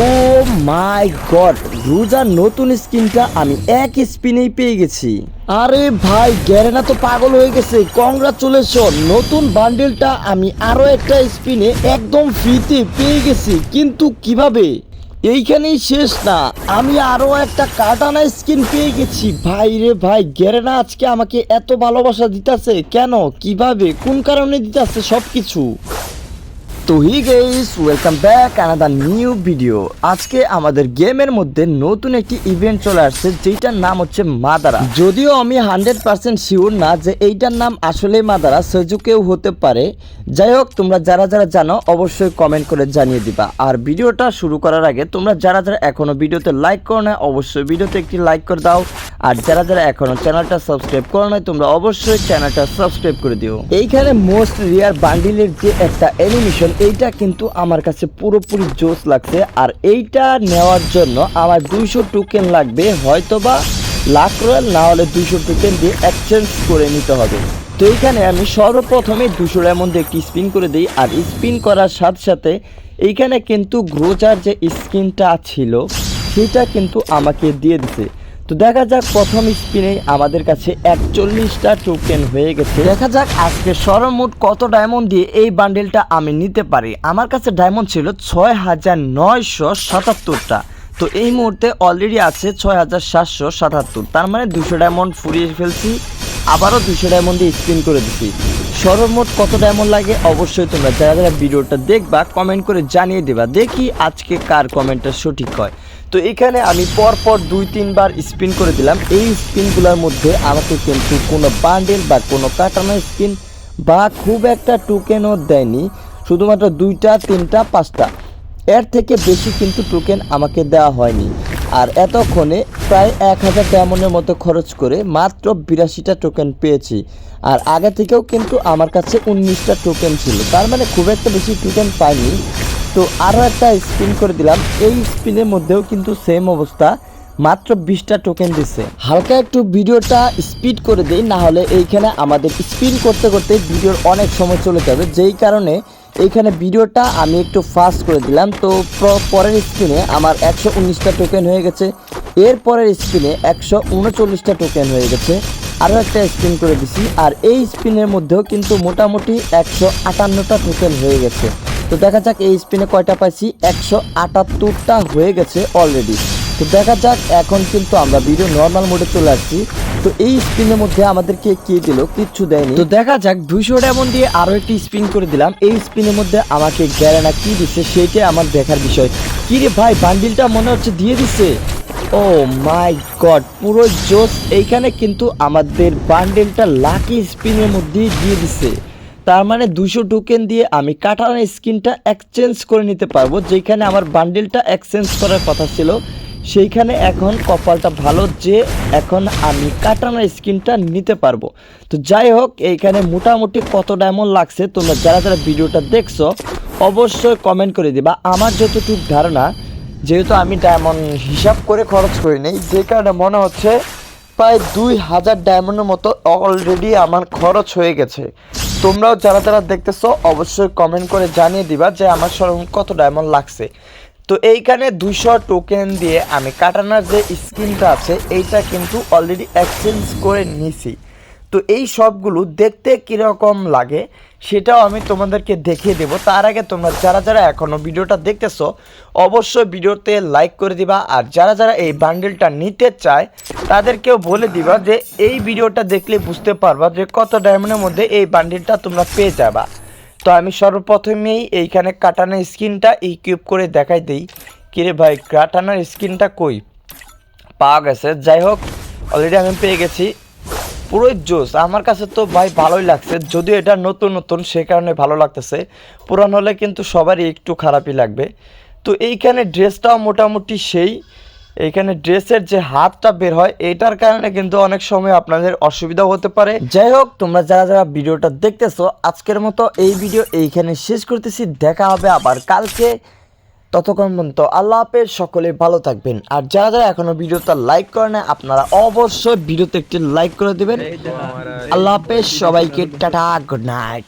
ও মাই god রোজার নতুন স্কিনটা আমি এক স্পিনেই পেয়ে গেছি। আরে ভাই, গ্যারেনা তো পাগল হয়ে গেছে। কংগ্রাচুলেশন নতুন বান্ডেলটা আমি আরও একটা স্পিনে একদম ফ্রিতে পেয়ে গেছি। কিন্তু কীভাবে? এইখানেই শেষ না। আমি আরও একটা কাটানা স্কিন পেয়ে গেছি। ভাই রে ভাই, গ্যারেনা আজকে আমাকে এত ভালোবাসা দিতেছে। কেন? কীভাবে? কোন কারণে দিতেছে সব কিছু তো hi guys welcome back another new video আজকে আমাদের গেমের মধ্যে নতুন একটি ইভেন্ট চলে আসছে যেটার নাম হচ্ছে মাদারা। যদিও আমি হান্ড্রেড পার্সেন্ট শিওর না যে এইটার নাম আসলে মাদারা সেজুকেও হতে পারে। যাই হোক, তোমরা যারা যারা জানো, অবশ্যই কমেন্ট করে জানিয়ে দিবা। আর ভিডিওটা শুরু করার আগে, তোমরা যারা যারা এখনও ভিডিওতে লাইক করো না অবশ্যই ভিডিওতে একটি লাইক করে দাও। আর যারা যারা এখনও চ্যানেলটা সাবস্ক্রাইব করো না তোমরা অবশ্যই চ্যানেলটা সাবস্ক্রাইব করে দিও। এইখানে মোস্ট রিয়ার বান্ডিলের যে একটা অ্যানিমেশন এইটা কিন্তু আমার কাছে পুরোপুরি জোস লাগছে, আর এইটা নেওয়ার জন্য আমার দুইশো টোকেন লাগবে, হয়তোবা লাখ রয়্যাল, না হলে দুইশো টোকেন দিয়ে এক্সচেঞ্জ করে নিতে হবে। তো এইখানে আমি সর্বপ্রথমে দুশো এমন দিয়ে একটি স্পিন করে দিই, আর স্পিন করার সাথে সাথে এইখানে কিন্তু গ্রোজার যে স্কিনটা ছিল, সেটা কিন্তু আমাকে দিয়ে দিছে। তো দেখা যাক প্রথম স্পিনে আমাদের কাছে একচল্লিশটা টোকেন হয়ে গেছে। দেখা যাক আজকে সর্বমোট কত ডায়মন্ড দিয়ে এই বান্ডেলটা আমি নিতে পারি। আমার কাছে ডায়মন্ড ছিল ছয় হাজার নয়শো সাতাত্তরটা। তো এই মুহূর্তে অলরেডি আছে ছয় হাজার সাতশো সাতাত্তর। তার মানে দুশো ডায়মন্ড ফুরিয়ে ফেলছি, আবারও দুশো ডায়মন্ড দিয়ে স্পিন করে দিছি। সর্বমোট কত ডায়মন্ড লাগে অবশ্যই তোমরা যারা যারা ভিডিওটা দেখবা কমেন্ট করে জানিয়ে দেবা। দেখি আজকে কার কমেন্টটা সঠিক হয়। তো এখানে আমি পর পর দুই, তিনবার স্পিন করে দিলাম। এই স্পিনগুলোর মধ্যে আমাকে কিন্তু কোনো বান্ডেল বা কোনো কাটানো স্পিন বা খুব একটা টোকেনও দেয়নি। শুধুমাত্র দুইটা, তিনটা, পাঁচটা। এর থেকে বেশি কিন্তু টোকেন আমাকে দেওয়া হয়নি। আর এতক্ষণে প্রায় এক হাজার ডায়মন্ডের মতো খরচ করে মাত্র বিরাশিটা টোকেন পেয়েছি। আর আগে থেকেও কিন্তু আমার কাছে উনিশটা টোকেন ছিল। তার মানে খুব একটা বেশি টোকেন পাইনি। তো আরও একটা স্পিন করে দিলাম। এই স্পিনের মধ্যেও কিন্তু সেম অবস্থা। মাত্র বিশটা টোকেন দিছে। হালকা একটু ভিডিওটা স্পিড করে দিই, না হলে এইখানে আমাদের স্পিন করতে করতে ভিডিওর অনেক সময় চলে যাবে। যেই কারণে এইখানে ভিডিওটা আমি একটু ফাস্ট করে দিলাম। তো পরের স্পিনে আমার একশো উনিশটা টোকেন হয়ে গেছে। এর পরের স্পিনে একশো উনচল্লিশটা টোকেন হয়ে গেছে। আরও একটা স্পিন করে দিছি। আর এই স্পিনের মধ্যেও কিন্তু মোটামুটি একশো আটান্নটা টোকেন হয়ে গেছে। তো দেখা যাক এই স্পিনে কয়টা পাইছি? একশো আটাত্তরটা হয়ে গেছে অলরেডি তো দেখা যাক, এখন কিন্তু আমরা ভিডিও নর্মাল মোডে চলে আসছি। তো এই স্পিনের মধ্যে আমাদেরকে কি দিল? কিচ্ছু দেয়নি। তো দেখা যাক, দুইশো ডায়মন্ড দিয়ে আরও একটি স্পিন করে দিলাম। এই স্পিনের মধ্যে আমাকে গ্যারেনা কি দিচ্ছে সেটাই আমার দেখার বিষয়। কি রে ভাই বান্ডিলটা মনে হচ্ছে দিয়ে দিছে ও মাই গড পুরো জোস এইখানে কিন্তু আমাদের বান্ডেলটা লাকি স্পিনের মধ্যেই দিয়ে দিছে তার মানে দুশো টোকেন দিয়ে আমি কাটানো স্কিনটা এক্সচেঞ্জ করে নিতে পারব, যেখানে আমার বান্ডেলটা এক্সচেঞ্জ করার কথা ছিল। সেইখানে এখন কপালটা ভালো যে এখন আমি কাটানো স্কিনটা নিতে পারব। তো যাই হোক, এইখানে মোটামুটি কত ডায়মন্ড লাগছে তোমরা যারা যারা ভিডিওটা দেখছ, অবশ্যই কমেন্ট করে দিবা। আমার যতটুকু ধারণা, যেহেতু আমি ডায়মন্ড হিসাব করে খরচ করি নেই, যে কারণে মনে হচ্ছে প্রায় দুই হাজার ডায়মন্ডের মতো অলরেডি আমার খরচ হয়ে গেছে। তোমরাও যারা যারা দেখতেছো, অবশ্যই কমেন্ট করে জানিয়ে দিবা যে আমার সরম কত ডায়মন্ড লাগছে। তো এইখানে দুশো টোকেন দিয়ে আমি কাটানার যে স্কিনটা আছে, এইটা কিন্তু অলরেডি এক্সচেঞ্জ করে নিছি। তো এই সবগুলো দেখতে কীরকম লাগে সেটাও আমি তোমাদেরকে দেখিয়ে দেবো। তার আগে তোমরা যারা যারা এখনও ভিডিওটা দেখতেছো, অবশ্যই ভিডিওতে লাইক করে দিবা। আর যারা যারা এই বান্ডেলটা নিতে চায়, তাদেরকেও বলে দিবা যে এই ভিডিওটা দেখলে বুঝতে পারবা যে কত ডায়মন্ডের মধ্যে এই বান্ডেলটা তোমরা পেয়ে যাবা। তো আমি সর্বপ্রথমেই এইখানে কাটানোর স্কিনটা ইকুইপ করে দেখাই দিই। কিরে ভাই, কাটানোর স্কিনটা কই? পাওয়া গেছে। যাই হোক অলরেডি আমি পেয়ে গেছি। পুরোই জোস। আমার কাছে তো ভাই ভালোই লাগছে। যদিও এটা নতুন নতুন, সে কারণে ভালো লাগতেছে। পুরান হলে কিন্তু সবারই একটু খারাপই লাগবে। তো এইখানে ড্রেসটাও মোটামুটি সেই। এইখানে ড্রেসের যে হাতটা বের হয়, এটার কারণে কিন্তু অনেক সময় আপনাদের অসুবিধা হতে পারে। যাই হোক, তোমরা যারা যারা ভিডিওটা দেখতেছো, আজকের মতো এই ভিডিও এইখানে শেষ করতেছি। দেখা হবে আবার কালকে। ততক্ষণ পর্যন্ত আল্লাহ হাফেজ সকলে ভালো থাকবেন। আর যারা যারা এখনও ভিডিওটা লাইক করে না আপনারা অবশ্যই ভিডিওতে একটি লাইক করে দেবেন। আল্লাহ হাফেজ সবাইকে টাটা গুড নাইট